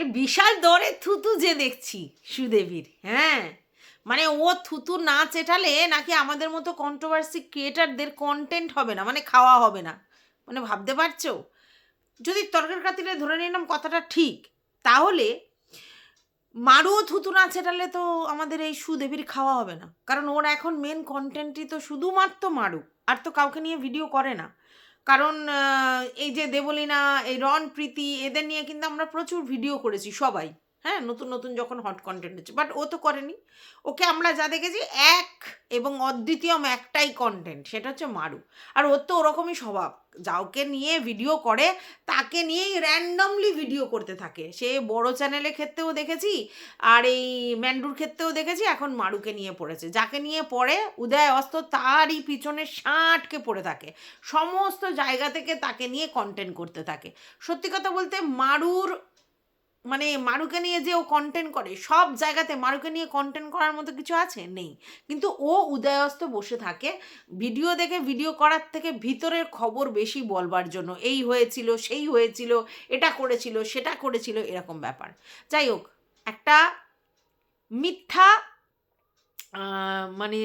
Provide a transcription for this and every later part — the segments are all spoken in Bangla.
তাহলে বিশাল দরে থুতু যে দেখছি সুদেবীর হ্যাঁ? মানে ও থুতু না চেটালে নাকি আমাদের মতো কন্ট্রোভার্সি ক্রিয়েটারদের কন্টেন্ট হবে না মানে খাওয়া হবে না। মানে ভাবতে পারছ? যদি তর্কের কাতিলে ধরে নিলাম কথাটা ঠিক, তাহলে মারুও থুতু না ছেটালে তো আমাদের এই সুদেবীর খাওয়া হবে না। কারণ ওর এখন মেন কন্টেন্টই তো শুধুমাত্র মারু, আর তো কাউকে নিয়ে ভিডিও করে না। কারণ এই যে দেবলীনা, এই রন প্রীতি, এদের নিয়ে কিন্তু আমরা প্রচুর ভিডিও করেছি সবাই। হ্যাঁ নতুন নতুন যখন হট কন্টেন্ট হচ্ছে। বাট ও তো করেনি। ওকে আমরা যা দেখেছি, এক এবং অদ্বিতীয়ম একটাই কন্টেন্ট সেটা হচ্ছে মারু। আর ওর তো ওরকমই স্বভাব। যাওকে নিয়ে ভিডিও করে, তাকে নিয়েই র্যান্ডমলি ভিডিও করতে থাকে। সে বড় চ্যানেলের ক্ষেত্রেও দেখেছি, আর এই ম্যান্ডুর ক্ষেত্রেও দেখেছি, এখন মারুকে নিয়ে পড়েছে। যাকে নিয়ে পড়ে, উদয় অস্ত তারই পিছনে ষাটকে পড়ে থাকে। সমস্ত জায়গা থেকে তাকে নিয়ে কন্টেন্ট করতে থাকে। সত্যি কথা বলতে, মারুর মানে মারুকে নিয়ে যে ও কন্টেন্ট করে, সব জায়গাতে মারুকে নিয়ে কন্টেন্ট করার মতো কিছু আছে? নেই। কিন্তু ও উদয়স্ত বসে থাকে ভিডিও দেখে ভিডিও করার থেকে ভিতরের খবর বেশি বলবার জন্য। এই হয়েছিল, সেই হয়েছিল, এটা করেছিল, সেটা করেছিল, এরকম ব্যাপার। যাই হোক, একটা মিথ্যা মানে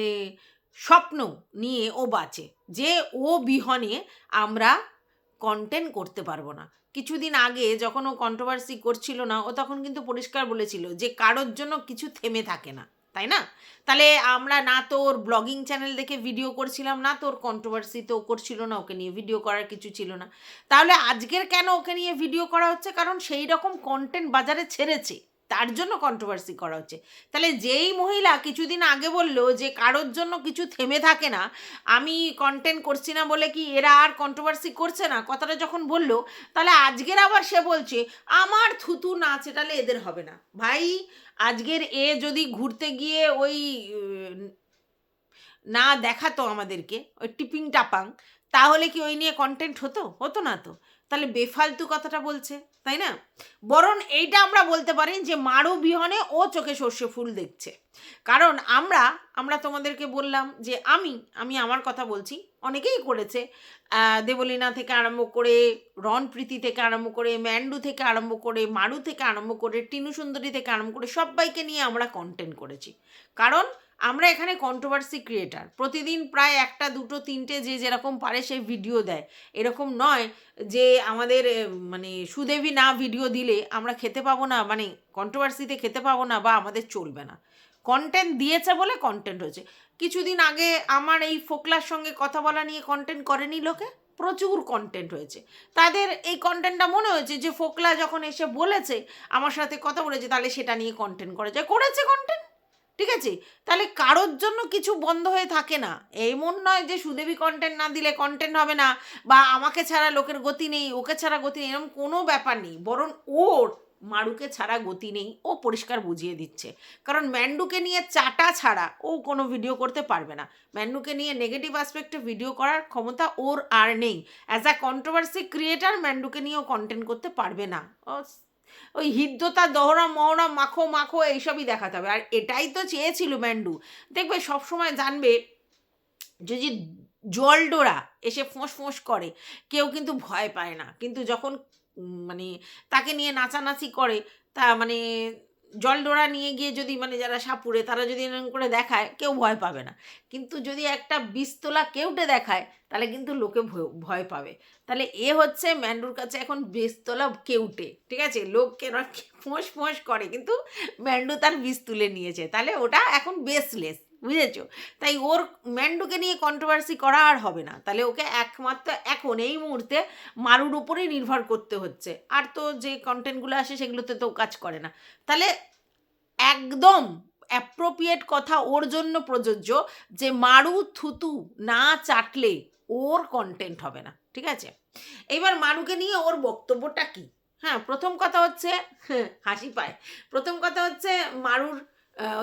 স্বপ্ন নিয়ে ও বাঁচে। যে ও বিহনে আমরা কন্টেন্ট করতে পারব না। কিছুদিন আগে যখন ও কন্ট্রোভার্সি করছিল না, ও তখন কিন্তু পরিষ্কার বলেছিল যে কারোর জন্য কিছু থেমে থাকে না, তাই না? তাহলে আমরা না তো ওর ব্লগিং চ্যানেল দেখে ভিডিও করছিলাম, না তোর কন্ট্রোভার্সি তো করছিল না, ওকে নিয়ে ভিডিও করার কিছু ছিল না। তাহলে আজকের কেন ওকে নিয়ে ভিডিও করা হচ্ছে? কারণ সেই রকম কন্টেন্ট বাজারে ছেড়েছে। তার জন্য কন্ট্রোভার্সি করা হচ্ছে। তাহলে যেই মহিলা কিছুদিন আগে বলল যে কারোর জন্য কিছু থেমে থাকে না, আমি কন্টেন্ট করছি না বলে কি এরা আর কন্ট্রোভার্সি করছে না? কথাটা যখন বলল, তাহলে আজকের আবার সে বলছে, আমার থুতু না চেটালে এদের হবে না। ভাই, আজকের এ যদি ঘুরতে গিয়ে ওই, না দেখাতো আমাদেরকে, ওই টিপিং টাপাং তাহলে কি ওই নিয়ে কন্টেন্ট হতো? হতো না তো। তাহলে বেফালতু কথাটা বলছে, তাই না? বরং এইটা আমরা বলতে পারি যে মারু বিহনে ও চোখে সর্ষে ফুল দেখছে। কারণ আমরা আমরা তোমাদেরকে বললাম যে আমি আমি আমার কথা বলছি, অনেকেই করেছে। দেবলীনা থেকে আরম্ভ করে রন প্রীতি থেকে আরম্ভ করে, ম্যান্ডু থেকে আরম্ভ করে, মারু থেকে আরম্ভ করে, টিনু সুন্দরী থেকে আরম্ভ করে, সবাইকে নিয়ে আমরা কন্টেন্ট করেছি। কারণ আমরা এখানে কন্ট্রোভার্সি ক্রিয়েটার প্রতিদিন প্রায় একটা, দুটো, তিনটে যে যেরকম পারে সে ভিডিও দেয়। এরকম নয় যে আমাদের মানে সুদেবী না ভিডিও দিলে আমরা খেতে পাবো না মানে কন্ট্রোভার্সিতে খেতে পাবো না বা আমাদের চলবে না। কন্টেন্ট দিয়েছে বলে কন্টেন্ট হয়েছে। কিছুদিন আগে আমার এই ফোকলার সঙ্গে কথা বলা নিয়ে কন্টেন্ট করেনি লোকে, প্রচুর কন্টেন্ট হয়েছে। তাদের এই কন্টেন্টটা মনে হয়েছে যে ফোকলা যখন এসে বলেছে, আমার সাথে কথা বলেছে, তাহলে সেটা নিয়ে কন্টেন্ট করা যায়। করেছে কন্টেন্ট ঠিক আছে? তাহলে কারোর জন্য কিছু বন্ধ হয়ে থাকে না। এমন নয় যে সুদেবী কন্টেন্ট না দিলে কন্টেন্ট হবে না বা আমাকে ছাড়া লোকের গতি নেই, ওকে ছাড়া গতি নেই, এরকম কোনো ব্যাপার নেই। বরং ওর, মারুকে ছাড়া গতি নেই, ও পরিষ্কার বুঝিয়ে দিচ্ছে। কারণ ম্যান্ডুকে নিয়ে চাটা ছাড়া ও কোনো ভিডিও করতে পারবে না। ম্যান্ডুকে নিয়ে নেগেটিভ অ্যাসপেক্টে ভিডিও করার ক্ষমতা ওর আর নেই। অ্যাজ আ কন্ট্রোভার্সি ক্রিয়েটার ম্যান্ডুকে নিয়ে ও কন্টেন্ট করতে পারবে না। ও ওই হিদ্যতা, দহরা, মহরা, মাখো মাখো এইসবই দেখাতে হবে। আর এটাই তো চেয়েছিল ম্যান্ডু। দেখবে সবসময় জানবে যদি জলডোরা এসে ফোঁস ফোঁস করে, কেউ কিন্তু ভয় পায় না। কিন্তু যখন মানে তাকে নিয়ে নাচানাচি করে, তা মানে জলডোরা নিয়ে গিয়ে যদি মানে যারা সাপুরে তারা যদি এরকম করে দেখায়, কেউ ভয় পাবে না। কিন্তু যদি একটা বিস্তলা কেউটে দেখায়, তাহলে কিন্তু লোকে ভয়- ভয় পাবে। তাহলে এ হচ্ছে ম্যান্ডুর কাছে এখন বিস্তলা কেউটে, ঠিক আছে? লোককে ফোঁস ফোঁস করে। কিন্তু ম্যান্ডু তার বিষ তুলে নিয়েছে। তাহলে ওটা এখন বেসলেস বুঝেছ? তাই ওর ম্যান্ডুকে নিয়ে কন্ট্রোভার্সি করা আর হবে না। তাহলে ওকে একমাত্র, এখন এই মুহূর্তে মারুর উপরেই নির্ভর করতে হচ্ছে। আর তো যে কন্টেন্টগুলো আসে সেগুলোতে তো কাজ করে না। তাহলে একদম অ্যাপ্রোপ্রিয়েট কথা ওর জন্য প্রযোজ্য যে মারু থুতু না চাটলে ওর কন্টেন্ট হবে না। ঠিক আছে? এবার মারুকে নিয়ে ওর বক্তব্যটা কি? হ্যাঁ প্রথম কথা হচ্ছে হাসি পায়। প্রথম কথা হচ্ছে মারুর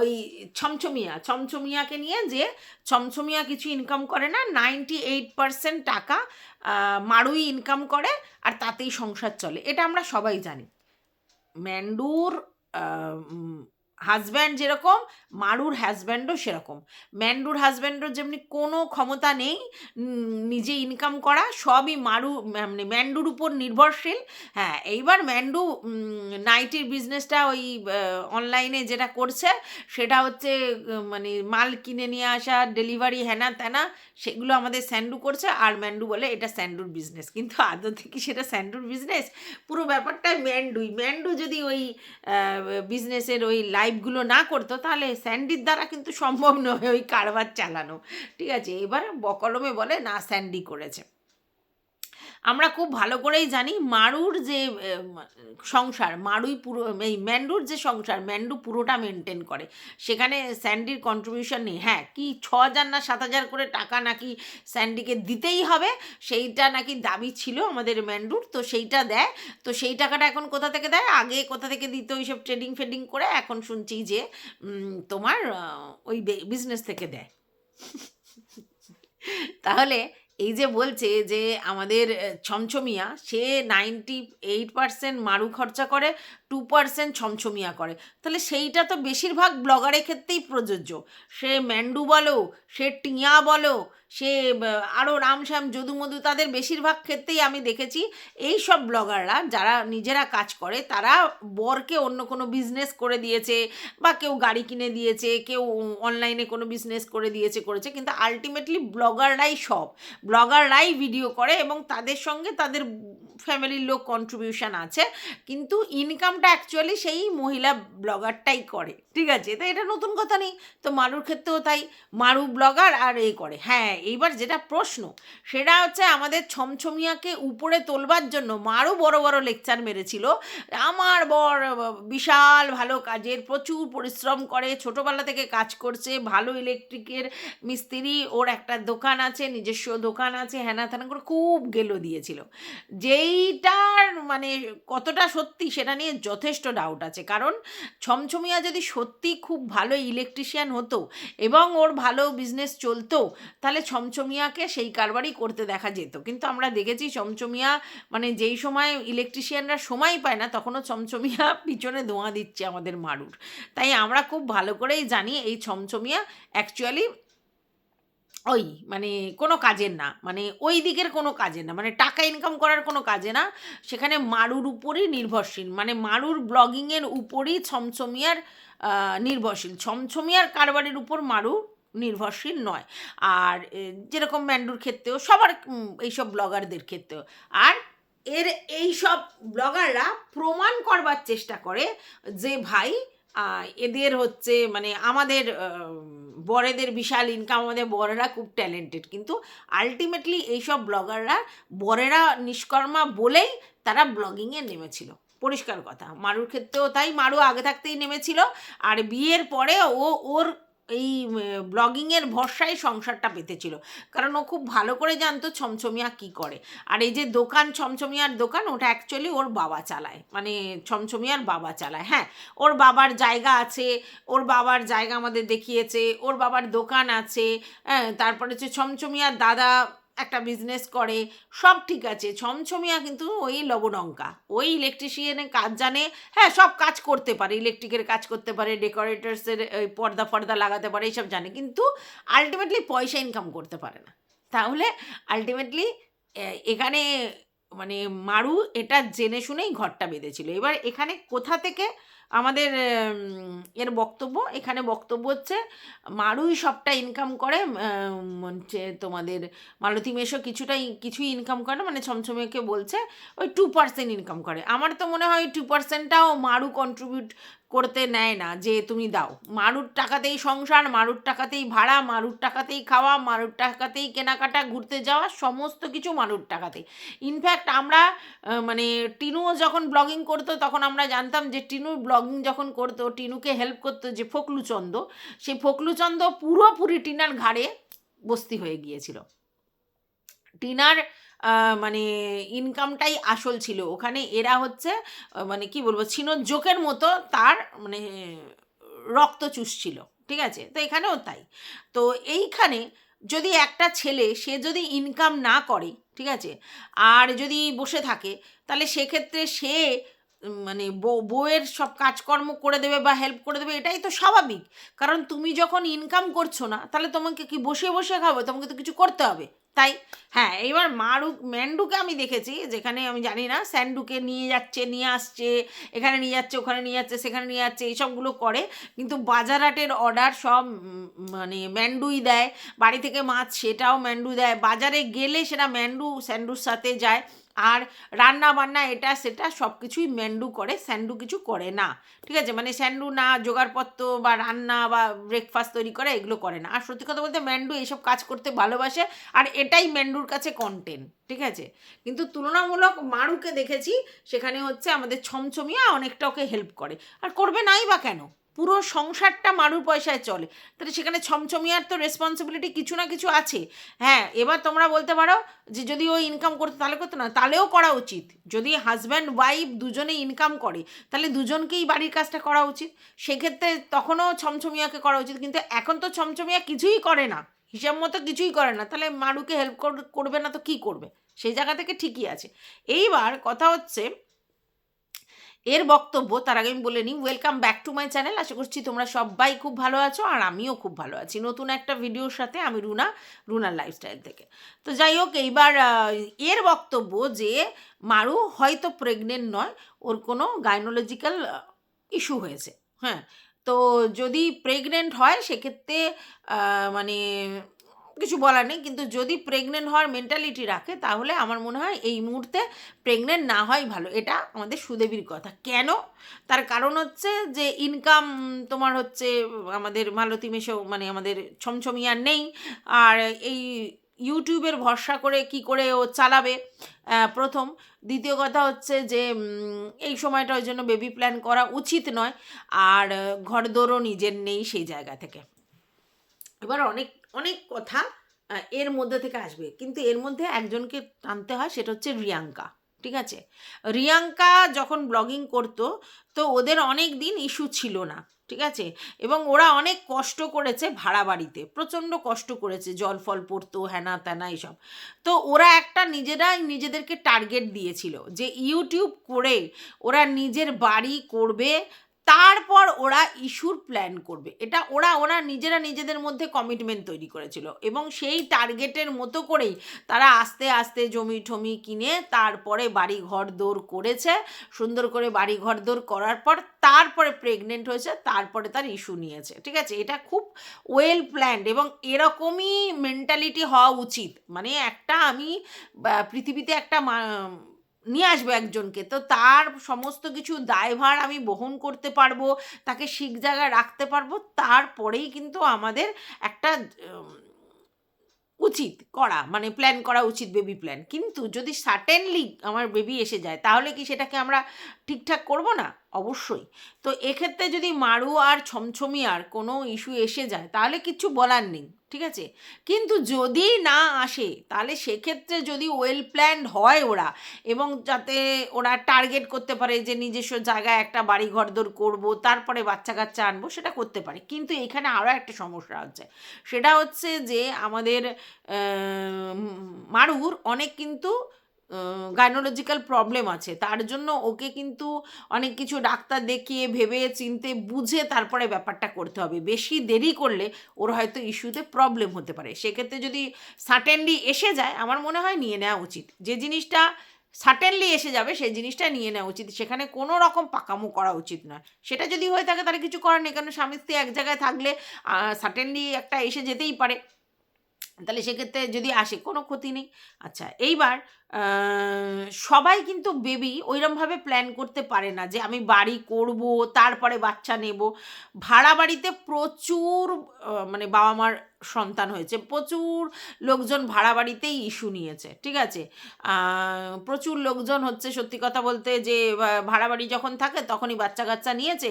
ওই ছমছমিয়া, ছমছমিয়াকে নিয়ে যে ছমছমিয়া কিছু ইনকাম করে না নাইনটি এইট পারসেন্ট টাকা মারুই ইনকাম করে আর তাতেই সংসার চলে। এটা আমরা সবাই জানি। ম্যান্ডুর হাজব্যান্ড যেরকম, মারুর হাজব্যান্ডও সেরকম। ম্যান্ডুর হাজব্যান্ডও যেমনি কোনো ক্ষমতা নেই নিজে ইনকাম করা, সবই মারু মানে ম্যান্ডুর উপর নির্ভরশীল। হ্যাঁ এইবার ম্যান্ডু নাইটির বিজনেসটা ওই অনলাইনে যেটা করছে, সেটা হচ্ছে মানে মাল কিনে নিয়ে আসা ডেলিভারি হ্যানা ত্যানা সেগুলো আমাদের স্যান্ডু করছে। আর ম্যান্ডু বলে এটা স্যান্ডুর বিজনেস কিন্তু আদৌ থেকে সেটা স্যান্ডুর বিজনেস পুরো ব্যাপারটা ম্যান্ডুই। ম্যান্ডু যদি ওই বিজনেসের ওই লাইভগুলো না করতো, তাহলে স্যান্ডির দ্বারা কিন্তু সম্ভব নয় ওই কারবার চালানো। ঠিক আছে, এবার বকলমে বলে, না, স্যান্ডি করেছে। আমরা খুব ভালো করেই জানি মারুর যে সংসার, মারুই পুরো, এই ম্যান্ডুর যে সংসার, ম্যান্ডু পুরোটা মেনটেন করে। সেখানে স্যান্ডির কন্ট্রিবিউশন নেই। হ্যাঁ কি ছ হাজার না সাত হাজার করে টাকা নাকি স্যান্ডিকে দিতেই হবে, সেইটা নাকি দাবি ছিল আমাদের ম্যান্ডুর, তো সেইটা দেয়। তো সেই টাকাটা এখন কোথা থেকে দেয়? আগে কোথা থেকে দিত ওইসব ট্রেডিং ফেডিং করে? এখন শুনছি যে তোমার ওই বিজনেস থেকে দেয়। তাহলে এই যে বলছে যে আমাদের ছমছমিয়া সে নাইনটি এইট পার্সেন্ট মারু খরচা করে টু পার্সেন্ট ছমছমিয়া করে। তাহলে সেইটা তো বেশিরভাগ ব্লগারের ক্ষেত্রেই প্রযোজ্য। সে ম্যান্ডু বলো, সে টিয়া বলো, সে আরও রামশ্যাম যদু মধু তাদের বেশিরভাগ ক্ষেত্রেই আমি দেখেছি এই সব ব্লগাররা যারা নিজেরা কাজ করে, তারা বরকে অন্য কোনো বিজনেস করে দিয়েছে, বা কেউ গাড়ি কিনে দিয়েছে, কেউ অনলাইনে কোনো বিজনেস করে দিয়েছে, করেছে, কিন্তু আলটিমেটলি ব্লগাররাই সব। ব্লগাররাই ভিডিও করে এবং তাদের সঙ্গে তাদের ফ্যামিলির লোক কন্ট্রিবিউশন আছে, কিন্তু ইনকামটা অ্যাকচুয়ালি সেই মহিলা ব্লগারটাই করে। ঠিক আছে? তো এটা নতুন কথা নেই। তো মারুর ক্ষেত্রেও তাই। মারু ব্লগার আর এ করে। হ্যাঁ এইবার যেটা প্রশ্ন, সেটা হচ্ছে আমাদের ছমছমিয়াকে উপরে তোলবার জন্য মারু বড় বড় লেকচার মেরেছিল। আমার বর বিশাল ভালো কাজের, প্রচুর পরিশ্রম করে, ছোটোবেলা থেকে কাজ করছে, ভালো ইলেকট্রিকের মিস্ত্রি, ওর একটা দোকান আছে, নিজস্ব দোকান আছে হ্যানা ত্যানা করে খুব গেলো দিয়েছিল। যেইটার মানে কতটা সত্যি সেটা নিয়ে যথেষ্ট ডাউট আছে। কারণ ছমছমিয়া যদি সত্যি খুব ভালো ইলেকট্রিশিয়ান হতো এবং ওর ভালো বিজনেস চলতো, তাহলে ছমছমিয়াকে সেই কারবারই করতে দেখা যেত। কিন্তু আমরা দেখেছি ছমছমিয়া মানে যেই সময় ইলেকট্রিশিয়ানরা সময় পায় না, তখনও ছমছমিয়া পিছনে ধোঁয়া দিচ্ছে আমাদের মারুর। তাই আমরা খুব ভালো করেই জানি এই ছমছমিয়া অ্যাকচুয়ালি ওই মানে কোনো কাজের না মানে ওই দিকের কোনো কাজের না মানে টাকা ইনকাম করার কোনো কাজে না, সেখানে মারুর উপরই নির্ভরশীল মানে মারুর ব্লগিংয়ের উপরই ছমছমিয়ার নির্ভরশীল, ছমছমিয়ার কারবারের উপর মারু নির্ভরশীল নয়। আর যেরকম ম্যান্ডুর ক্ষেত্রেও, সবার এইসব ব্লগারদের ক্ষেত্রেও। আর এর এই সব ব্লগাররা প্রমাণ করবার চেষ্টা করে যে ভাই এদের হচ্ছে মানে আমাদের বরেদের বিশাল ইনকাম আমাদের বরেরা খুব ট্যালেন্টেড কিন্তু আলটিমেটলি এইসব ব্লগাররা বরেরা নিষ্কর্মা বলেই তারা ব্লগিংয়ে নেমেছিল। পরিষ্কার কথা, মারুর ক্ষেত্রেও তাই, মারু আগে থাকতেই নেমেছিল। আর বিয়ের পরে ও ওর এই ব্লগিংয়ের ভরসায় সংসারটা পেতেছিল। কারণ ও খুব ভালো করে জানতো ছমছমিয়া কি করে। আর এই যে দোকান, ছমছমিয়ার দোকান, ওটা অ্যাকচুয়ালি ওর বাবা চালায়। মানে ছমছমিয়ার বাবা চালায়। হ্যাঁ ওর বাবার জায়গা আছে, ওর বাবার জায়গা আমাদের দেখিয়েছে, ওর বাবার দোকান আছে হ্যাঁ তারপরে হচ্ছে ছমছমিয়ার দাদা একটা বিজনেস করে, সব ঠিক আছে, ছমছমিয়া কিন্তু ওই লবণঙ্কা। ওই ইলেকট্রিশিয়ানের কাজ জানে হ্যাঁ সব কাজ করতে পারে ইলেকট্রিকের কাজ করতে পারে ডেকোরেটার্সের ওই পর্দা ফর্দা লাগাতে পারে, এইসব জানে। কিন্তু আলটিমেটলি পয়সা ইনকাম করতে পারে না। তাহলে আলটিমেটলি এখানে মানে মারু এটা জেনে শুনেই ঘরটা বেঁধেছিল। এবার এখানে কোথা থেকে আমাদের এর বক্তব্য? এখানে বক্তব্য হচ্ছে মারুই সবটা ইনকাম করে তোমাদের মালতী মেশো কিছুটাই কিছুই ইনকাম করে না, মানে ছমছমেকে বলছে ওই টু পার্সেন্ট ইনকাম করে। আমার তো মনে হয় টু পার্সেন্টটাও মারু কন্ট্রিবিউট করতে নেয় না যে তুমি দাও। মারুর টাকাতেই সংসার, মারুর টাকাতেই ভাড়া, মারুর টাকাতেই খাওয়া, মারুর টাকাতেই কেনাকাটা, ঘুরতে যাওয়া, সমস্ত কিছু মারুর টাকাতেই ইনফ্যাক্ট আমরা মানে টিনুও যখন ব্লগিং করতো, তখন আমরা জানতাম যে টিনুর ব্লগিং যখন করতো, টিনুকে হেল্প করতো যে ফকলুচন্দ সেই ফকলুচন্দ পুরোপুরি টিনার ঘাড়ে বস্তি হয়ে গিয়েছিল। টিনার মানে ইনকামটাই আসল ছিল। ওখানে এরা হচ্ছে মানে কি বলব ছিনোর জোকের মতো তার মানে রক্ত চুষছিল ঠিক আছে? তো এখানেও তাই। তো এইখানে যদি একটা ছেলে, সে যদি ইনকাম না করে, ঠিক আছে, আর যদি বসে থাকে, তাহলে সেক্ষেত্রে সে মানে বউ- বউয়ের সব কাজকর্ম করে দেবে বা হেল্প করে দেবে, এটাই তো স্বাভাবিক। কারণ তুমি যখন ইনকাম করছ না, তাহলে তোমাকে কি বসে বসে খাবে তোমাকে তো কিছু করতে হবে। তাই? হ্যাঁ এইবার মারু, ম্যান্ডুকে আমি দেখেছি, যেখানে আমি জানি না, স্যান্ডুকে নিয়ে যাচ্ছে, নিয়ে আসছে, এখানে নিয়ে যাচ্ছে, ওখানে নিয়ে যাচ্ছে, সেখানে নিয়ে যাচ্ছে, এইসবগুলো করে। কিন্তু বাজারহাটের অর্ডার সব মানে ম্যান্ডুই দেয়। বাড়ি থেকে মাছ সেটাও ম্যান্ডু দেয়। বাজারে গেলে সেটা ম্যান্ডু, স্যান্ডুর সাথে যায়। আর রান্না বান্না এটা, সেটা সব কিছুই ম্যান্ডু করে, স্যান্ডু কিছু করে না। ঠিক আছে? মানে স্যান্ডু না, জোগাড়পত্র বা রান্না বা ব্রেকফাস্ট তৈরি করে, এগুলো করে না। আর সত্যি কথা বলতে ম্যান্ডু এইসব কাজ করতে ভালোবাসে। আর এটাই ম্যান্ডুর কাছে কন্টেন্ট ঠিক আছে? কিন্তু তুলনামূলক মারুকে দেখেছি, সেখানে হচ্ছে আমাদের ছমছমিয়া অনেকটা ওকে হেল্প করে। আর করবে নাই বা কেন? পুরো সংসারটা মারুর পয়সায় চলে। তাহলে সেখানে ছমছমিয়ার তো রেসপন্সিবিলিটি কিছু না কিছু আছে। হ্যাঁ এবার তোমরা বলতে পারো যে যদি ও ইনকাম করতো, তাহলে করতো না, তাহলেও করা উচিত। যদি হাজব্যান্ড ওয়াইফ দুজনে ইনকাম করে, তাহলে দুজনকেই বাড়ির কাজটা করা উচিত। সেক্ষেত্রে তখনও ছমছমিয়াকে করা উচিত। কিন্তু এখন তো ছমছমিয়া কিছুই করে না। হিসাব মতো কিছুই করে না। তাহলে মারুকে হেল্প করবে না তো কি করবে? সেই জায়গা থেকে ঠিকই আছে। এইবার কথা হচ্ছে, এর বক্তব্য, তার আগে আমি বলে নিই welcome back to my channel আশা করছি তোমরা সবাই খুব ভালো আছো, আর আমিও খুব ভালো আছি। নতুন একটা ভিডিওর সাথে আমি রুনা, রুনার লাইফস্টাইল থেকে। তো যাই হোক, এইবার এর বক্তব্য যে মারু হয়তো প্রেগনেন্ট নয়, ওর কোনো গাইনোলজিক্যাল ইস্যু হয়েছে। হ্যাঁ তো যদি প্রেগনেন্ট হয়, সেক্ষেত্রে মানে কিছু বলার নেই। কিন্তু যদি প্রেগনেন্ট হওয়ার মেন্টালিটি রাখে, তাহলে আমার মনে হয় এই মুহূর্তে প্রেগনেন্ট না হয় ভালো। এটা আমাদের সুদেবীর কথা। কেন? তার কারণ হচ্ছে যে ইনকাম তোমার হচ্ছে, আমাদের মালতী মেশো মানে আমাদের ছমছমিয়ার নেই। আর এই ইউটিউবের ভরসা করে কি করে ও চালাবে প্রথম। দ্বিতীয় কথা হচ্ছে যে এই সময়টা ওই জন্য বেবি প্ল্যান করা উচিত নয়। আর ঘরদোরও নিজের নেই সেই জায়গা থেকে। এবার অনেক অনেক কথা এর মধ্যে থেকে আসবে। কিন্তু এর মধ্যে একজনকে টানতে হয়, সেটা হচ্ছে রিয়াঙ্কা। ঠিক আছে? রিয়াঙ্কা যখন ব্লগিং করতো, তো ওদের অনেক দিন ইস্যু ছিল না। ঠিক আছে? এবং ওরা অনেক কষ্ট করেছে ভাড়া বাড়িতে, প্রচণ্ড কষ্ট করেছে, জল ফল পড়তো হ্যানা ত্যানা এইসব তো ওরা একটা নিজেরাই নিজেদেরকে টার্গেট দিয়েছিল যে ইউটিউব করে ওরা নিজের বাড়ি করবে তারপর ওরা ইস্যুর প্ল্যান করবে। এটা ওরা ওরা নিজেরা নিজেদের মধ্যে কমিটমেন্ট তৈরি করেছিল এবং সেই টার্গেটের মতো করেই তারা আস্তে আস্তে জমি ঠমি কিনে তারপরে বাড়ি ঘর দৌড় করেছে। সুন্দর করে বাড়ি ঘর দৌড় করার পর তারপরে প্রেগনেন্ট হয়েছে, তারপরে তার ইস্যু নিয়েছে। ঠিক আছে? এটা খুব ওয়েল প্ল্যান্ড এবং এরকমই মেন্টালিটি হওয়া উচিত। মানে একটা আমি পৃথিবীতে একটা নিয়ে আসব একজনকে। তো তার সমস্ত কিছু দায়ভার আমি বহন করতে পারব, তাকে শিখ জায়গায় রাখতে পারব, তারপরেই কিন্তু আমাদের একটা উচিত করা মানে প্ল্যান করা উচিত বেবি প্ল্যান কিন্তু যদি সার্টেনলি আমার বেবি এসে যায়, তাহলে কি সেটাকে আমরা ঠিকঠাক করব না? অবশ্যই। তো এক্ষেত্রে যদি মারু আর ছমছমি আর কোনো ইস্যু এসে যায়, তাহলে কিছু বলার নেই, ঠিক আছে? কিন্তু যদি না আসে, তাহলে সেক্ষেত্রে যদি ওয়েল প্ল্যান্ড হয় ওরা, এবং যাতে ওরা টার্গেট করতে পারে যে নিজস্ব জায়গায় একটা বাড়ি ঘরদোর করব, তারপরে বাচ্চা কাচ্চা আনব, সেটা করতে পারে। কিন্তু এখানে আরও একটা সমস্যা হচ্ছে সেটা হচ্ছে যে আমাদের মারুর অনেক কিন্তু গাইনোলজিক্যাল প্রবলেম আছে। তার জন্য ওকে কিন্তু অনেক কিছু ডাক্তার দেখিয়ে, ভেবে, চিনতে, বুঝে তারপরে ব্যাপারটা করতে হবে। বেশি দেরি করলে ওর হয়তো ইস্যুতে প্রবলেম হতে পারে। সেক্ষেত্রে যদি সাটেনলি এসে যায়, আমার মনে হয় নিয়ে নেওয়া উচিত। যে জিনিসটা সাটেনলি এসে যাবে, সেই জিনিসটা নিয়ে নেওয়া উচিত। সেখানে কোনো রকম পাকামো করা উচিত নয়। সেটা যদি হয়ে থাকে, তাহলে কিছু করার নেই। কারণ স্বামী স্ত্রী এক জায়গায় থাকলে সাটেনলি একটা এসে যেতেই পারে। তাহলে সেক্ষেত্রে যদি আসে, কোনো ক্ষতি নেই। আচ্ছা এইবার সবাই কিন্তু বেবি ওইরমভাবে প্ল্যান করতে পারে না যে আমি বাড়ি করব, তারপরে বাচ্চা নেব। ভাড়া বাড়িতে প্রচুর মানে বাবা মার সন্তান হয়েছে, প্রচুর লোকজন ভাড়া বাড়িতেই ইস্যু নিয়েছে, ঠিক আছে? প্রচুর লোকজন হচ্ছে সত্যি কথা বলতে যে ভাড়া বাড়ি যখন থাকে তখনই বাচ্চা কাচ্চা নিয়েছে।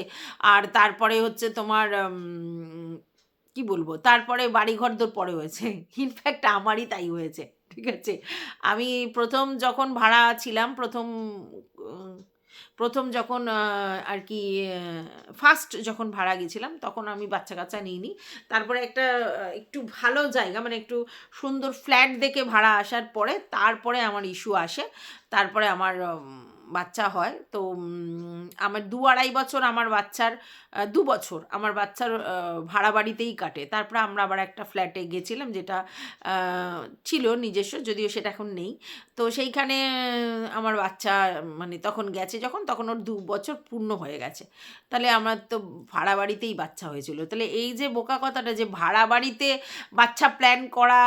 আর তারপরে হচ্ছে তোমার কি বলব? তারপরে বাড়িঘর দোর পরে হয়েছে। ইনফ্যাক্ট আমারই তাই হয়েছে। ঠিক আছে? আমি প্রথম যখন ভাড়া ছিলাম, প্রথম প্রথম যখন আর কি ফার্স্ট যখন ভাড়া গেছিলাম, তখন আমি বাচ্চা কাচ্চা নিইনি। তারপরে একটা একটু ভালো জায়গা মানে একটু সুন্দর ফ্ল্যাট দেখে ভাড়া আসার পরে, তারপরে আমার ইস্যু আসে। তারপরে আমার বাচ্চা হয়। তো আমার দু আড়াই বছর আমার বাচ্চার দু বছর। আমার বাচ্চার ভাড়া বাড়িতেই কাটে। তারপরে আমরা আবার একটা ফ্ল্যাটে গেছিলাম যেটা ছিল নিজস্ব, যদিও সেটা এখন নেই। তো সেইখানে, আমার বাচ্চা মানে তখন গেছে যখন, তখন ওর দু বছর পূর্ণ হয়ে গেছে। তাহলে আমার তো ভাড়া বাড়িতেই বাচ্চা হয়েছিল। তাহলে এই যে বোকা কথাটা যে ভাড়া বাড়িতে বাচ্চা প্ল্যান করা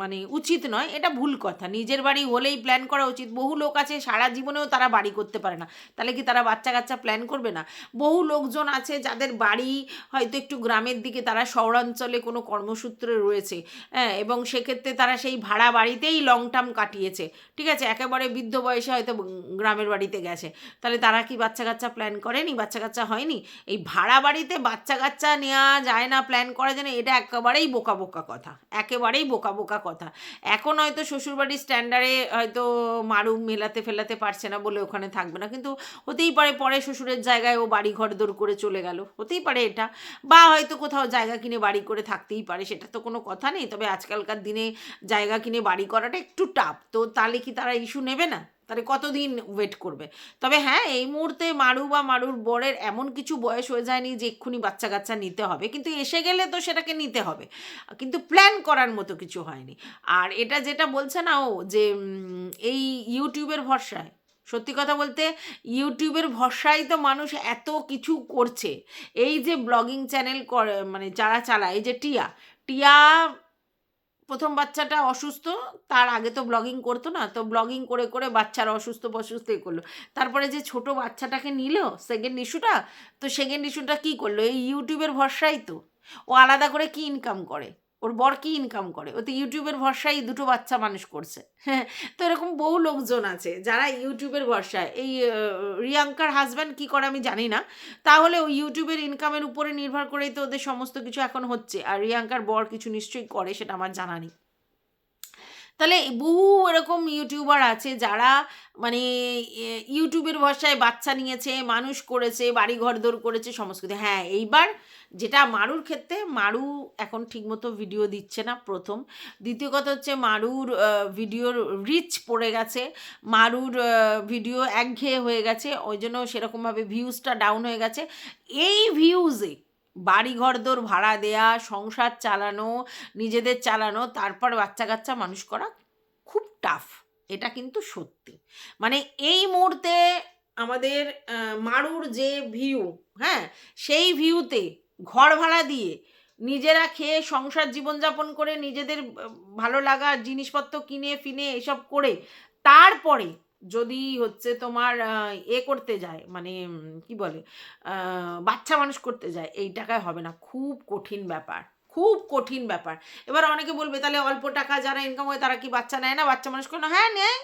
মানে উচিত নয়, এটা ভুল কথা। নিজের বাড়ি হলেই প্ল্যান করা উচিত। বহু লোক আছে, সারা জীবনেও তারা বাড়ি করতে পারে না। তাহলে কি তারা বাচ্চা কাচ্চা প্ল্যান করবে না? বহু লোকজন আছে যাদের বাড়ি হয়তো একটু গ্রামের দিকে, তারা শহরাঞ্চলে কোনো কর্মসূত্রে রয়েছে হ্যাঁ এবং সেক্ষেত্রে তারা সেই ভাড়া বাড়িতেই লং টার্ম কাটিয়েছে, ঠিক আছে? একেবারে বৃদ্ধ বয়সে হয়তো গ্রামের বাড়িতে গেছে। তাহলে তারা কি বাচ্চা কাচ্চা প্ল্যান করেনি? বাচ্চা কাচ্চা হয়নি? এই ভাড়া বাড়িতে বাচ্চা কাচ্চা নেওয়া যায় না প্ল্যান করা যায় না, এটা একেবারেই বোকা বোকা কথা, একেবারেই বোকা বোকা কথা। এখন হয়তো শ্বশুরবাড়ির স্ট্যান্ডার্ডে হয়তো মারু মেলাতে ফেলাতে পারছে না বলে ওখানে থাকবে না, কিন্তু হতেই পারে পরে শ্বশুরের জায়গায় ও বাড়ি ঘর দৌড় করে চলে গেল। হতেই পারে এটা। বা হয়তো কোথাও জায়গা কিনে বাড়ি করে থাকতেই পারে, সেটা তো কোনো কথা নেই। তবে আজকালকার দিনে জায়গা কিনে বাড়ি করাটা একটু টাফ তো তাহলে কি তারা ইস্যু নেবে না? তাহলে কতদিন ওয়েট করবে? তবে হ্যাঁ এই মুহূর্তে মারু বা মারুর বরের এমন কিছু বয়স হয়ে যায়নি যে এক্ষুনি বাচ্চা কাচ্চা নিতে হবে। কিন্তু এসে গেলে তো সেটাকে নিতে হবে। কিন্তু প্ল্যান করার মতো কিছু হয়নি। আর এটা যেটা বলছে না ও যে এই ইউটিউবের ভরসায় সত্যি কথা বলতে, ইউটিউবের ভরসায় তো মানুষ এত কিছু করছে। এই যে ব্লগিং চ্যানেল করে মানে যারা চালায়, এই যে টিয়া টিয়া প্রথম বাচ্চাটা অসুস্থ, তার আগে তো ব্লগিং করতো না, তো ব্লগিং করে করে বাচ্চার অসুস্থ বসুস্থ এ করল। তারপরে যে ছোট বাচ্চাটাকে নিল সেকেন্ড ইস্যুটা তো সেকেন্ড ইস্যুটা কী করল? এই ইউটিউবের ভরসাই তো। ও আলাদা করে কি ইনকাম করে? ওর বর কি ইনকাম করে। ও তো ইউটিউবের ভরসায় দুটো বাচ্চা মানুষ করছে। হ্যাঁ তো এরকম বহু লোকজন আছে যারা ইউটিউবের ভরসায়। এই রিয়াঙ্কার হাজব্যান্ড কি করে আমি জানি না। তাহলে ওই ইউটিউবের ইনকামের উপরে নির্ভর করেই তো ওদের সমস্ত কিছু এখন হচ্ছে। আর রিয়াঙ্কার বর কিছু নিশ্চয়ই করে, সেটা আমার জানা নেই। তাহলে বহু এরকম ইউটিউবার আছে যারা মানে ইউটিউবের ভরসায় বাচ্চা নিয়েছে, মানুষ করেছে বাড়ি ঘর দৌড় করেছে, সমস্ত কিছু। হ্যাঁ এইবার যেটা মারুর ক্ষেত্রে, মারু এখন ঠিকমতো ভিডিও দিচ্ছে না প্রথম। দ্বিতীয় কথা হচ্ছে মারুর ভিডিওর রিচ পড়ে গেছে। মারুর ভিডিও একঘেয়ে হয়ে গেছে। ওই জন্য সেরকমভাবে ভিউজটা ডাউন হয়ে গেছে। এই ভিউজে বাড়ি ঘরদোর ভাড়া দেয়া, সংসার চালানো, নিজেদের চালানো, তারপর বাচ্চা কাচ্চা মানুষ করা খুব টাফ এটা কিন্তু সত্যি। মানে এই মুহূর্তে আমাদের মারুর যে ভিউ হ্যাঁ সেই ভিউতে ঘর ভাড়া দিয়ে নিজেরা খেয়ে সংসার জীবনযাপন করে নিজেদের ভালো লাগা জিনিসপত্র কিনে, ফিনে, এসব করে, তারপরে যদি হচ্ছে তোমার এ করতে যায় মানে কি বলে বাচ্চা মানুষ করতে যায়, এই টাকায় হবে না। খুব কঠিন ব্যাপার, খুব কঠিন ব্যাপার। এবার অনেকে বলবে, তাহলে অল্প টাকা যারা ইনকাম হয় তারা কি বাচ্চা নেয় না? বাচ্চা মানুষ করে হ্যাঁ নেয়।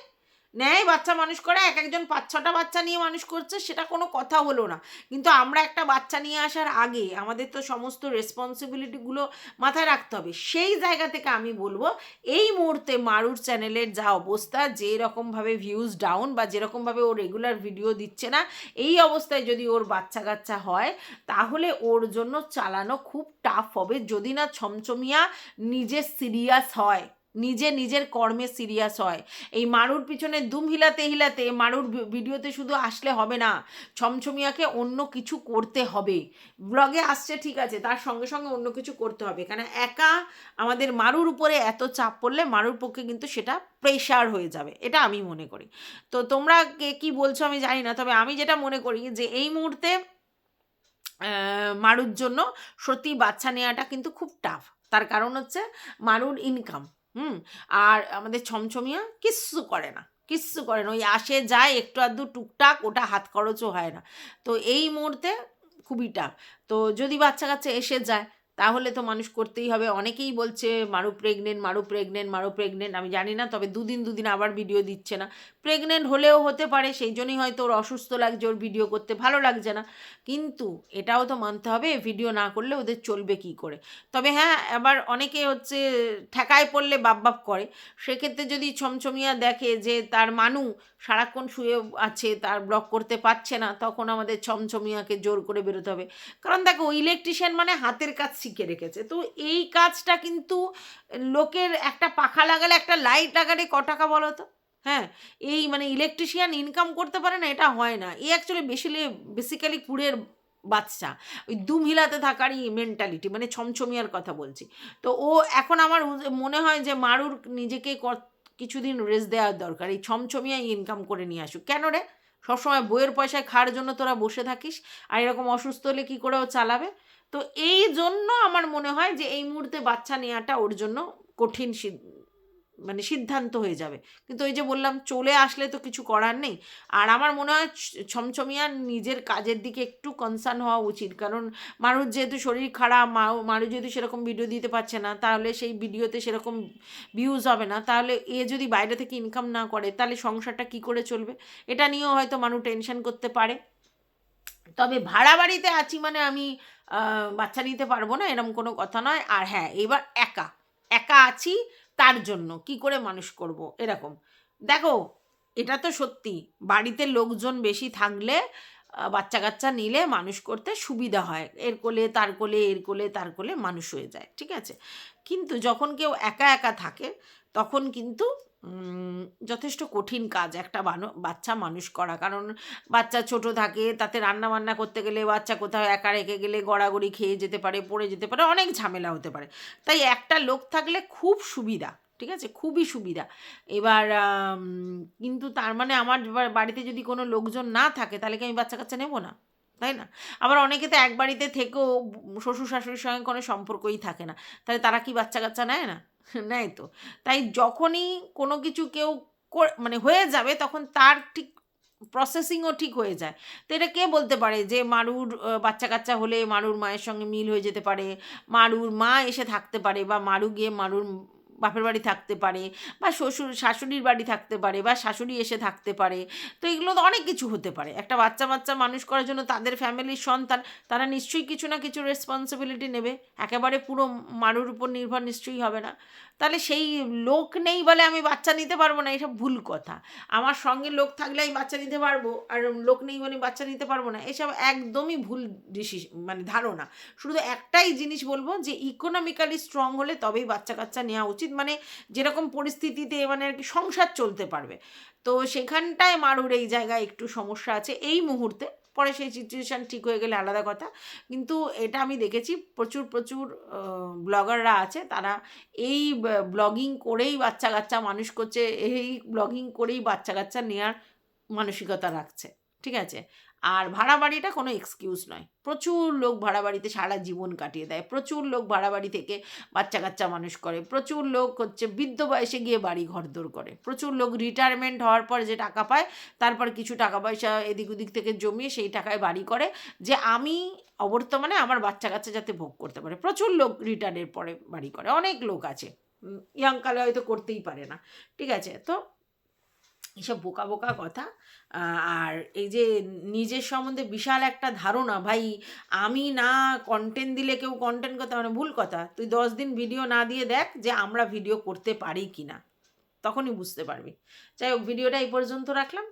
নেয় বাচ্চা মানুষ করে, এক একজন পাঁচ ছটা বাচ্চা নিয়ে মানুষ করছে, সেটা কোনো কথা হলো না। কিন্তু আমরা একটা বাচ্চা নিয়ে আসার আগে আমাদের তো সমস্ত রেসপন্সিবিলিটিগুলো মাথায় রাখতে হবে। সেই জায়গা থেকে আমি বলব, এই মুহূর্তে মারুর চ্যানেলের যা অবস্থা যে রকমভাবে ভিউজ ডাউন বা যেরকমভাবে ও রেগুলার ভিডিও দিচ্ছে না, এই অবস্থায় যদি ওর বাচ্চা কাচ্চা হয়, তাহলে ওর জন্য চালানো খুব টাফ হবে। যদি না ছমছমিয়া নিজে সিরিয়াস হয়। নিজে নিজের কর্মে সিরিয়াস হয়। এই মারুর পিছনে দুম হিলাতে হিলাতে মারুর ভিডিওতে শুধু আসলে হবে না, ছমছমিয়াকে অন্য কিছু করতে হবে। ব্লগে আসছে ঠিক আছে, তার সঙ্গে সঙ্গে অন্য কিছু করতে হবে। কেন একা আমাদের মারুর উপরে এত চাপ পড়লে মারুর পক্ষে কিন্তু সেটা প্রেশার হয়ে যাবে, এটা আমি মনে করি। তো তোমরা কে কী বলছো আমি জানি না, তবে আমি যেটা মনে করি যে এই মুহূর্তে মারুর জন্য সত্যি বাচ্চা নেওয়াটা কিন্তু খুব টাফ তার কারণ হচ্ছে মারুর ইনকাম হুম? আর আমাদের ছমছমিয়া কিচ্ছু করে না, কিচ্ছু করে না। ওই আসে, যায়, একটু আধটু টুকটাক, ওটা হাত খরচও হয় না। তো এই মুহূর্তে খুবই টাফ তো যদি বাচ্চা কাচ্চা এসে যায় তাহলে তো মানুষ করতেই হবে। অনেকেই বলছে, Maru pregnant Maru pregnant Maru pregnant আমি জানি না, তবে দুদিন দুদিন আবার ভিডিও দিচ্ছে না। প্রেগনেন্ট হলেও হতে পারে, সেই জন্যই হয়তো ওর অসুস্থ লাগছে, ওর ভিডিও করতে ভালো লাগছে না। কিন্তু এটাও তো মানতে হবে ভিডিও না করলে ওদের চলবে কি করে? তবে হ্যাঁ আবার অনেকে হচ্ছে ঠেকায় পড়লে বাপ বাপ করে। সেক্ষেত্রে যদি ছমছমিয়া দেখে যে তার মানু সারাক্ষণ শুয়ে আছে, তার ব্লক করতে পারছে না, তখন আমাদের ছমছমিয়াকে জোর করে বেরোতে হবে। কারণ দেখো ইলেকট্রিশিয়ান মানে হাতের কাজ শিখে রেখেছে। তো এই কাজটা কিন্তু লোকের একটা পাখা লাগালে, একটা লাইট লাগালে ক টাকা বলো তো হ্যাঁ এই মানে ইলেকট্রিশিয়ান ইনকাম করতে পারে না, এটা হয় না। এ অ্যাকচুয়ালি বেশিলে বেসিক্যালি কুড়ের বাচ্চা। ওই দুমহিলাতে থাকারই মেন্টালিটি মানে ছমছমিয়ার কথা বলছি। তো ও এখন আমার মনে হয় যে মারুর নিজেকে কিছুদিন রেস্ট দেওয়ার দরকার। এই ছমছমিয়া ইনকাম করে নিয়ে আসুক। কেন রে? সবসময় বইয়ের পয়সায় খাওয়ার জন্য তোরা বসে থাকিস। আর এরকম অসুস্থ হলে কী করে ও চালাবে? তো এই জন্য আমার মনে হয় যে এই মুহূর্তে বাচ্চা নেওয়াটা ওর জন্য কঠিন মানে সিদ্ধান্ত হয়ে যাবে। কিন্তু ওই যে বললাম, চলে আসলে তো কিছু করার নেই। আর আমার মনে হয় ছমছমিয়া নিজের কাজের দিকে একটু কনসার্ন হওয়া উচিত। কারণ মানুষ যেহেতু শরীর খারাপ মানুষ যেহেতু সেরকম ভিডিও দিতে পারছে না, তাহলে সেই ভিডিওতে সেরকম ভিউজ হবে না। তাহলে এ যদি বাইরে থেকে ইনকাম না করে, তাহলে সংসারটা কি করে চলবে? এটা নিয়েও হয়তো মানুষ টেনশন করতে পারে। তবে ভাড়া বাড়িতে আছি মানে আমি বাচ্চা নিতে পারব না এরকম কোনো কথা নয়। আর হ্যাঁ এবার একা একা আছি তার জন্য, কি করে মানুষ করব? এরকম। দেখো, এটা তো সত্যি, বাড়িতে লোকজন বেশি থাকলে বাচ্চা কাচ্চা নিলে মানুষ করতে সুবিধা হয়। এর কোলে, তার কোলে, এর কোলে, তার কোলে মানুষ হয়ে যায়, ঠিক আছে? কিন্তু যখন কেউ একা একা থাকে, তখন কিন্তু যথেষ্ট কঠিন কাজ একটা বাচ্চা মানুষ করা। কারণ বাচ্চা ছোট থাকে, তাতে রান্না বান্না করতে গেলে বাচ্চা কোথাও একা রেখে গেলে গড়াগড়ি খেয়ে যেতে পারে, পড়ে যেতে পারে, অনেক ঝামেলা হতে পারে। তাই একটা লোক থাকলে খুব সুবিধা, ঠিক আছে? খুবই সুবিধা। এবার কিন্তু তার মানে আমার বাড়িতে যদি কোনো লোকজন না থাকে, তাহলে কি আমি বাচ্চা কাচ্চা নেব না? তাই না? আবার অনেকে তো এক বাড়িতে থেকেও শ্বশুর শাশুড়ির সঙ্গে কোনো সম্পর্কই থাকে না। তাহলে তারা কি বাচ্চা কাচ্চা নেয় না? নেয় তো। তাই যখনই কোনো কিছু কেউ মানে হয়ে যাবে তখন তার ঠিক প্রসেসিংও ঠিক হয়ে যায়। তো এটা কে বলতে পারে যে মারুর বাচ্চা কাচ্চা হলে মারুর মায়ের সঙ্গে মিল হয়ে যেতে পারে, মারুর মা এসে থাকতে পারে বা মারু গিয়ে মারুর বাপের বাড়ি থাকতে পারে বা শ্বশুর, শাশুড়ির বাড়ি থাকতে পারে বা শাশুড়ি এসে থাকতে পারে। তো এগুলো তো অনেক কিছু হতে পারে। একটা বাচ্চা বাচ্চা মানুষ করার জন্য তাদের ফ্যামিলির সন্তান, তারা নিশ্চয়ই কিছু না কিছু রেসপন্সিবিলিটি নেবে। একেবারে পুরো মারুর উপর নির্ভর নিশ্চয়ই হবে না। তাহলে সেই লোক নেই বলে আমি বাচ্চা নিতে পারব না, এসব ভুল কথা। আমার সঙ্গে লোক থাকলে আমি বাচ্চা নিতে পারব, আর লোক নেই বলে বাচ্চা নিতে পারব না, এসব একদমই ভুল ডিসি মানে ধারণা। শুধু একটাই জিনিস বলব যে ইকোনমিক্যালি স্ট্রং হলে তবেই বাচ্চা কাচ্চা নেওয়া উচিত মানে যেরকম পরিস্থিতিতে মানে আর কি সংসার চলতে পারবে। তো সেখানটায় মারুর এই জায়গায় একটু সমস্যা আছে, এই মুহূর্তে পরে সেই সিচুয়েশান ঠিক হয়ে গেলে আলাদা কথা। কিন্তু এটা আমি দেখেছি, প্রচুর প্রচুর ব্লগাররা আছে, তারা এই ব্লগিং করেই বাচ্চা কাচ্চা মানুষ করছে, এই ব্লগিং করেই বাচ্চা কাচ্চা নেওয়ার মানসিকতা রাখছে, ঠিক আছে? আর ভাড়া বাড়িটা কোনো এক্সকিউজ নয়। প্রচুর লোক ভাড়া বাড়িতে সারা জীবন কাটিয়ে দেয়। প্রচুর লোক ভাড়া বাড়ি থেকে বাচ্চা কাচ্চা মানুষ করে। প্রচুর লোক হচ্ছে বৃদ্ধ বয়সে গিয়ে বাড়ি ঘরদোর করে। প্রচুর লোক রিটায়ারমেন্ট হওয়ার পর যে টাকা পায়, তারপর কিছু টাকা পয়সা এদিক ওদিক থেকে জমিয়ে সেই টাকায় বাড়ি করে যে আমি অবর্তমানে আমার বাচ্চা কাচ্চা যাতে ভোগ করতে পারে। প্রচুর লোক রিটায়ারের পরে বাড়ি করে। অনেক লোক আছে। ইয়াংকালে হয়তো করতেই পারে না। ঠিক আছে? তো এসব বোকা বোকা কথা আর এই যে নিজের সম্বন্ধে বিশাল একটা ধারণা, ভাই, আমি না কন্টেন্ট দিলে কেউ কন্টেন্ট করতে মানে ভুল কথা। তুই দশ দিন ভিডিও না দিয়ে দেখ যে আমরা ভিডিও করতে পারি কি না তখনই বুঝতে পারবি। যাই হোক ভিডিওটা এই পর্যন্ত রাখলাম।